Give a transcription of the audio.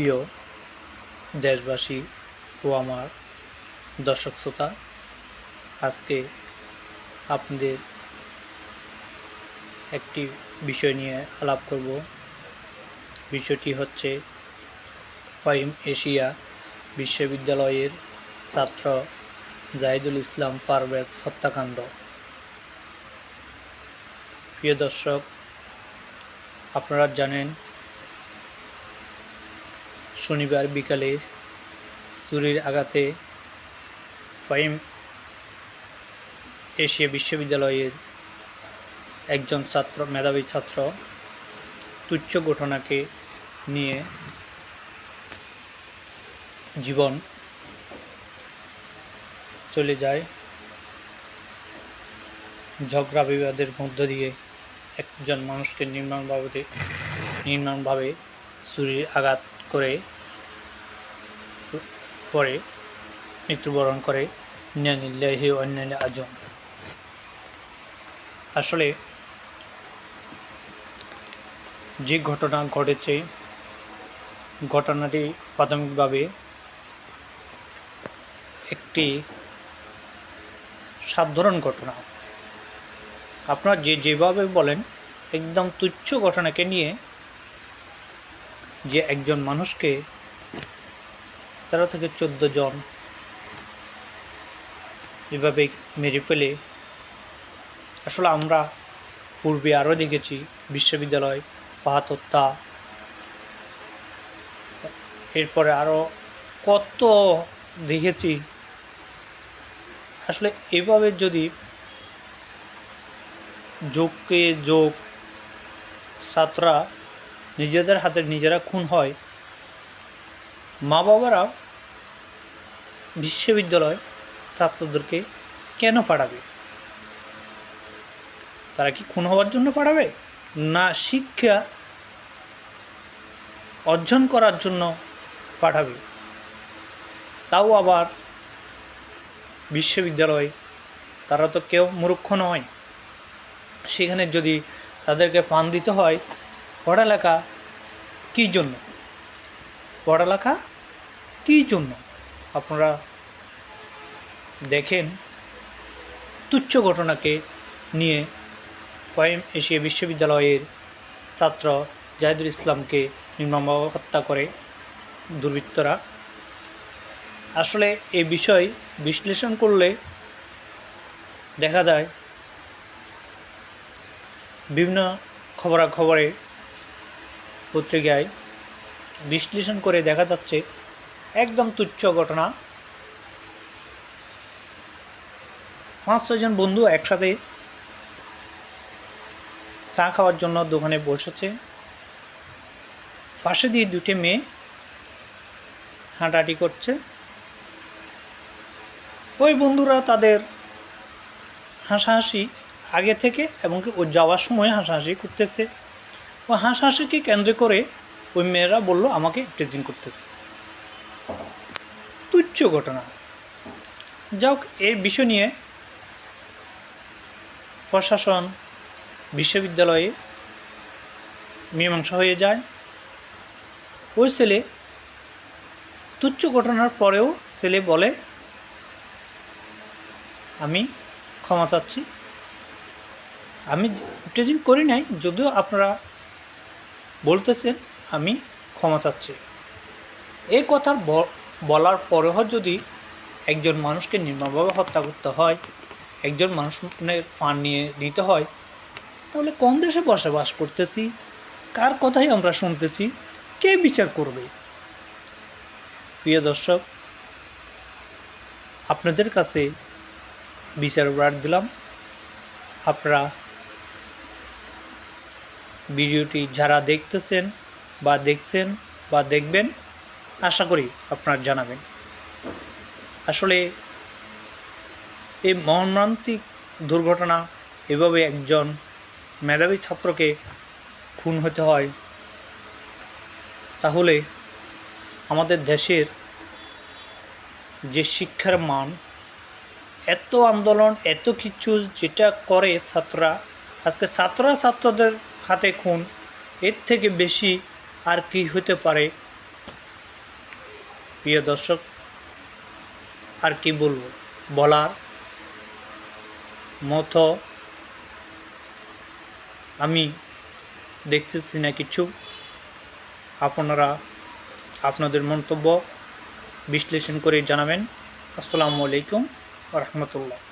প্রিয় দেশবাসী ও আমার দর্শক শ্রোতা, আজকে আপনাদের একটি বিষয় নিয়ে আলাপ করব। বিষয়টি হচ্ছে ফাইম এশিয়া বিশ্ববিদ্যালয়ের ছাত্র জাহিদুল ইসলাম পারভেজ হত্যাকাণ্ড। প্রিয় দর্শক, আপনারা জানেন শনিবার বিকালে ছুরির আঘাতে ফাইম এশিয়া বিশ্ববিদ্যালয়ের একজন ছাত্র, মেধাবী ছাত্র তুচ্ছ ঘটনাকে নিয়ে জীবন চলে যায়। ঝগড়া বিবাদের মধ্য দিয়ে একজন মানুষকে নির্মাণভাবে নির্মাণভাবে ছুরির আঘাত করে, পরে মৃত্যুবরণ করে। অন্যান্য আজম আসলে যে ঘটনা ঘটেছে, ঘটনাটি প্রাথমিকভাবে একটি সাধারণ ঘটনা। আপনারা যে যেভাবে বলেন, একদম তুচ্ছ ঘটনাকে নিয়ে যে একজন মানুষকে তেরো থেকে চোদ্দ জন এভাবে মেরে ফেলে, আসলে আমরা পূর্বে আরও দেখেছি বিশ্ববিদ্যালয় ফাহাত হত্যা, এরপরে আরও কত দেখেছি। আসলে এভাবে যদি যোগকে যোগ ছাত্ররা নিজেদের হাতে নিজেরা খুন হয়। মা বাবারা বিশ্ববিদ্যালয় ছাত্রদেরকে কেন পাঠাবে? তারা কি খুন হওয়ার জন্য পাঠাবে? না শিক্ষা অর্জন করার জন্য পাঠাবে। তাও আবার বিশ্ববিদ্যালয়, তারা তো কেউ মূর্খ নয়। সেখানে যদি তাদেরকে পান দিতে হয় পড়ালেখা কী জন্য? পড়ালেখা কী জন্য? আপনারা দেখেন তুচ্ছ ঘটনাকে নিয়ে ফাইম এশিয়া বিশ্ববিদ্যালয়ের ছাত্র জাহিদুল ইসলামকে নির্মমভাবে হত্যা করে দুর্বৃত্তরা। আসলে এই বিষয় বিশ্লেষণ করলে দেখা যায় বিভিন্ন খবরাখবরে পত্রিকায় বিশ্লেষণ করে দেখা যাচ্ছে একদম তুচ্ছ ঘটনা। পাঁচ ছয়জন বন্ধু একসাথে চা খাওয়ার জন্য দোকানে বসেছে। পাশে দিয়ে দুটি মেয়ে হাঁটাহাঁটি করছে। ওই বন্ধুরা তাদের হাসাহাসি আগে থেকে এবং ও যাওয়ার সময় হাসাহাসি করতেছে। ও হাসাহাসিকে কেন্দ্র করে ওই মেয়েরা বলল, আমাকে টেজিং করতেছে। তুচ্ছ ঘটনা। যাক এর বিষয় নিয়ে প্রশাসন, বিশ্ববিদ্যালয়ে মীমাংসা হয়ে যায়। ওই ছেলে তুচ্ছ ঘটনার পরেও ছেলে বলে, আমি ক্ষমা চাচ্ছি। আমি টেজিং করি নাই, যদিও আপনারা বলতেছেন, আমি ক্ষমা চাচ্ছি। এই কথা বলার পরেও যদি একজন মানুষকে নির্মমভাবে হত্যা করতে হয়, একজন মানুষের ফান নিয়ে নিতে হয়, তাহলে কোন দেশে বসবাস করতেছি? কার কথাই আমরা শুনতেছি? কে বিচার করবে? প্রিয় দর্শক, আপনাদের কাছে বিচার দিলাম। আপনারা ভিডিওটি যারা দেখতেছেন বা দেখছেন বা দেখবেন, আশা করি আপনার জানাবেন। আসলে এই মর্মান্তিক দুর্ঘটনা এভাবে একজন মেধাবী ছাত্রকে খুন হতে হয়, তাহলে আমাদের দেশের যে শিক্ষার মান, এত আন্দোলন, এত কিছু যেটা করে ছাত্ররা, আজকে ছাত্ররা ছাত্রদের হাতে খুন, এর থেকে বেশি আর কি হতে পারে? প্রিয় দর্শক, আর কি বলব? বলার মতো আমি দেখতেছি না কিছু। আপনারা, আপনাদের মন্তব্য বিশ্লেষণ করে জানাবেন। আসসালামু আলাইকুম রহমতুল্লাহ।